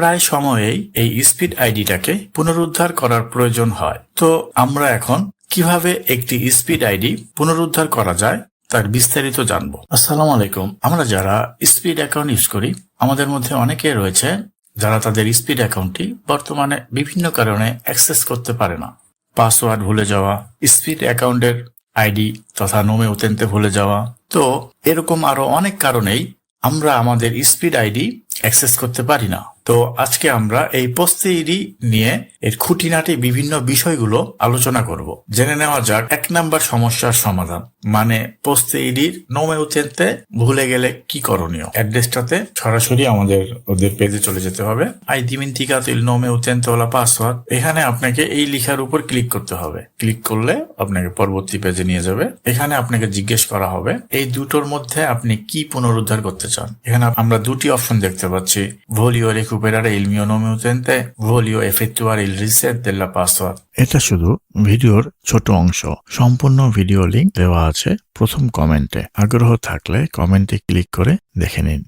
প্রায় সময়েই এই স্পিড আইডিটাকে পুনরুদ্ধার করার প্রয়োজন হয়। তো আমরা এখন কীভাবে একটি স্পিড আইডি পুনরুদ্ধার করা যায় তার বিস্তারিত জানব। আসসালামু আলাইকুম। আমরা যারা স্পিড অ্যাকাউন্ট ইউজ করি, আমাদের মধ্যে অনেকে রয়েছে যারা তাদের স্পিড অ্যাকাউন্টটি বর্তমানে বিভিন্ন কারণে অ্যাক্সেস করতে পারে না। পাসওয়ার্ড ভুলে যাওয়া, স্পিড অ্যাকাউন্টের আইডি তথা নোমে উতেনতে ভুলে যাওয়া। তো এরকম আরও অনেক কারণেই আমরা আমাদের স্পিড আইডি অ্যাক্সেস করতে পারি না। তো আজকে আমরা এই পোস্টেইডি নিয়ে এর খুঁটিনাটি বিভিন্ন বিষয়গুলো আলোচনা করব। জেনে নেওয়া যাক এক নাম্বার সমস্যার সমাধান মানে পোস্টেইডির নোমে উতেনতে ভুলে গেলে কি করণীয়? অ্যাড্রেসটাতে সরাসরি আমাদের ওদের পেজে চলে যেতে হবে। আই দিমিন্তিকাতিল নোমে উতেনতে ওলা পাসওয়ার্ড এখানে আপনাকে এই লেখার উপর ক্লিক করতে হবে। ক্লিক করলে আপনাকে পরবর্তী পেজে নিয়ে যাবে। এখানে আপনাকে জিজ্ঞেস করা হবে, এই দুটোর মধ্যে আপনি কি পুনরুদ্ধার করতে চান? এখানে আমরা দুটি অপশন দেখতে পাচ্ছি, ভোলিও recuperare il mio nome utente voglio effettuare il reset della password এটা শুধু ভিডিওর ছোট অংশ সম্পূর্ণ ভিডিও লিংক দেওয়া আছে প্রথম কমেন্টে আগ্রহ থাকলে কমেন্টে ক্লিক করে দেখে নিন